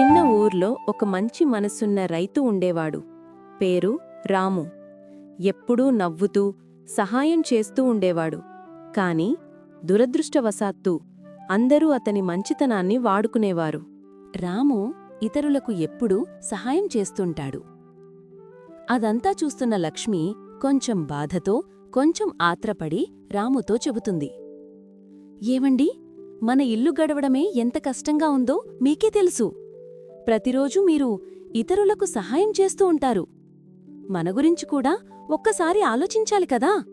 చిన్న ఊర్లో ఒక మంచి మనసున్న రైతు ఉండేవాడు. పేరు రాము. ఎప్పుడూ నవ్వుతూ సహాయం చేస్తూ ఉండేవాడు. కాని దురదృష్టవశాత్తు అందరూ అతని మంచితనాన్ని వాడుకునేవారు. రాము ఇతరులకు ఎప్పుడూ సహాయం చేస్తుంటాడు. అదంతా చూస్తున్న లక్ష్మి కొంచెం బాధతో కొంచెం ఆత్రపడి రాముతో చెబుతుంది. ఏవండి మన ఇల్లు గడవడమే ఎంత కష్టంగా ఉందో మీకే తెలుసు. ప్రతిరోజూ మీరు ఇతరులకు సహాయం చేస్తూ ఉంటారు. మన గురించి కూడా ఒక్కసారి ఆలోచించాలి కదా?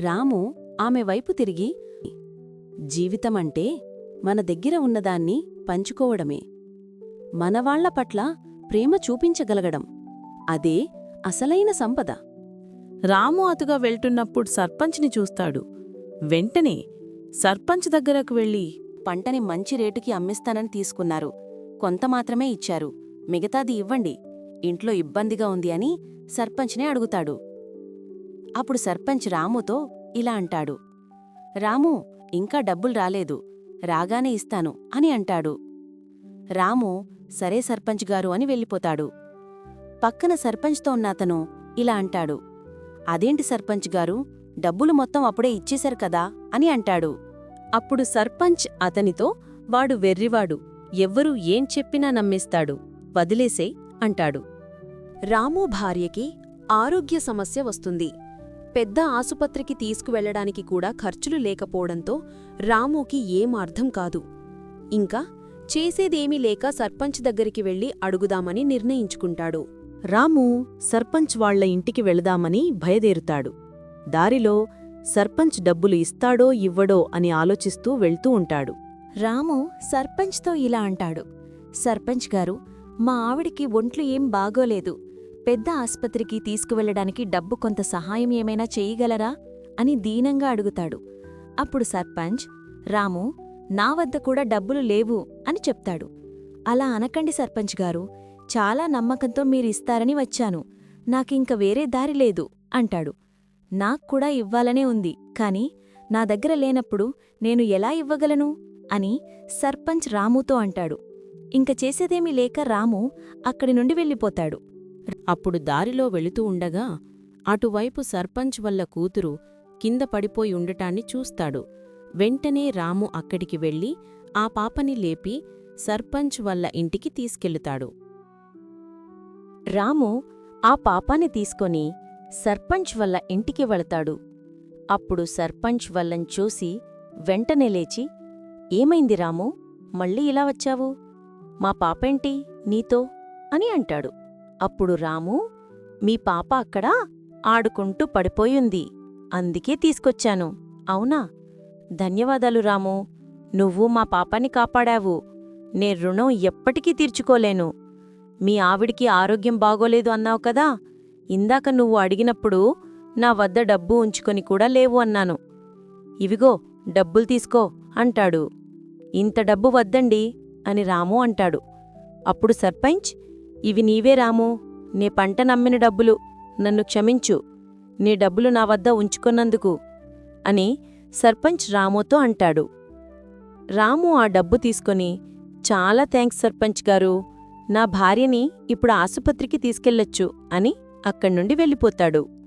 రాము ఆమె వైపు తిరిగి జీవితమంటే మన దగ్గర ఉన్నదాన్ని పంచుకోవడమే. మనవాళ్ళ పట్ల ప్రేమ చూపించగలగడం. అదే అసలైన సంపద. రాము అతుగా వెళ్తున్నప్పుడు సర్పంచ్ని చూస్తాడు. వెంటనే సర్పంచ్ దగ్గరకు వెళ్ళి పంటని మంచి రేటుకి అమ్మిస్తానని తీసుకున్నారు. కొంత మాత్రమే ఇచ్చారు. మిగతాది ఇవ్వండి. ఇంట్లో ఇబ్బందిగా ఉంది అని సర్పంచ్నే అడుగుతాడు. అప్పుడు సర్పంచ్ రాముతో ఇలా అంటాడు. రాము ఇంకా డబ్బులు రాలేదు. రాగానే ఇస్తాను అని అంటాడు. రాము సరే సర్పంచ్ గారు అని వెళ్ళిపోతాడు. పక్కన సర్పంచ్తో ఉన్న అతను ఇలా అంటాడు. అదేంటి సర్పంచ్ గారు? డబ్బులు మొత్తం అప్పుడే ఇచ్చేశారు కదా? అని అంటాడు. అప్పుడు సర్పంచ్ అతనితో వాడు వెర్రివాడు. ఎవ్వరూ ఏం చెప్పినా నమ్మేస్తాడు. వదిలేసే అంటాడు. రాము భార్యకి ఆరోగ్య సమస్య వస్తుంది. పెద్ద ఆసుపత్రికి తీసుకువెళ్ళడానికి కూడా ఖర్చులు లేకపోవడంతో రాముకి ఏం అర్థం కాదు. ఇంకా చేసేదేమీ లేక సర్పంచ్ దగ్గరికి వెళ్ళి అడుగుదామని నిర్ణయించుకుంటాడు. రాము సర్పంచ్ వాళ్ళ ఇంటికి వెళదామని భయదేరుతాడు. దారిలో సర్పంచ్ డబ్బులు ఇస్తాడో ఇవ్వడో అని ఆలోచిస్తూ వెళ్తూ ఉంటాడు. రాము సర్పంచ్తో ఇలా అంటాడు. సర్పంచ్ గారు మా ఆవిడికి ఒంట్లు ఏం బాగోలేదు. పెద్ద ఆస్పత్రికి తీసుకువెళ్ళడానికి డబ్బు కొంత సహాయం ఏమైనా చెయ్యగలరా అని దీనంగా అడుగుతాడు. అప్పుడు సర్పంచ్ రాము నా వద్ద కూడా డబ్బులు లేవు అని చెప్తాడు. అలా అనకండి సర్పంచ్ గారు చాలా నమ్మకంతో మీరిస్తారని వచ్చాను. నాకింక వేరే దారి లేదు అంటాడు. నాక్కూడా ఇవ్వాలనే ఉంది కాని నా దగ్గర లేనప్పుడు నేను ఎలా ఇవ్వగలను? అని సర్పంచ్ రాముతో అంటాడు. ఇంక చేసేదేమీ లేక రాము అక్కడి నుండి వెళ్ళిపోతాడు. అప్పుడు దారిలో వెళుతూ ఉండగా అటువైపు సర్పంచ్ వల్ల కూతురు కింద పడిపోయి ఉండటాన్ని చూస్తాడు. వెంటనే రాము అక్కడికి వెళ్ళి ఆ పాపని లేపి సర్పంచ్ వల్ల ఇంటికి తీసుకెళుతాడు. రాము ఆ పాపాన్ని తీసుకొని సర్పంచ్ వల్ల ఇంటికి వెళతాడు. అప్పుడు సర్పంచ్ వల్లని చూసి వెంటనే లేచి ఏమైంది రాము? మళ్ళీ ఇలా వచ్చావు? మా పాపేంటి నీతో? అని అంటాడు. అప్పుడు రాము మీ పాప అక్కడ ఆడుకుంటూ పడిపోయింది. అందుకే తీసుకొచ్చాను. అవునా? ధన్యవాదాలు రాము. నువ్వు మా పాపాని కాపాడావు. నే రుణం ఎప్పటికీ తీర్చుకోలేను. మీ ఆవిడికి ఆరోగ్యం బాగోలేదు అన్నావు కదా? ఇందాక నువ్వు అడిగినప్పుడు నా వద్ద డబ్బు ఉంచుకొని కూడా లేవు అన్నాను. ఇవిగో డబ్బులు తీసుకో అంటాడు. ఇంత డబ్బు వద్దండి అని రాము అంటాడు. అప్పుడు సర్పంచ్ ఇవి నీవే రాము. నీ పంట నమ్మిన డబ్బులు. నన్ను క్షమించు. నీ డబ్బులు నా వద్ద ఉంచుకున్నందుకు అని సర్పంచ్ రాముతో అంటాడు. రాము ఆ డబ్బు తీసుకొని చాలా థ్యాంక్స్ సర్పంచ్ గారు. నా భార్యని ఇప్పుడు ఆసుపత్రికి తీసుకెళ్ళొచ్చు అని అక్కడ్నుండి వెళ్ళిపోతాడు.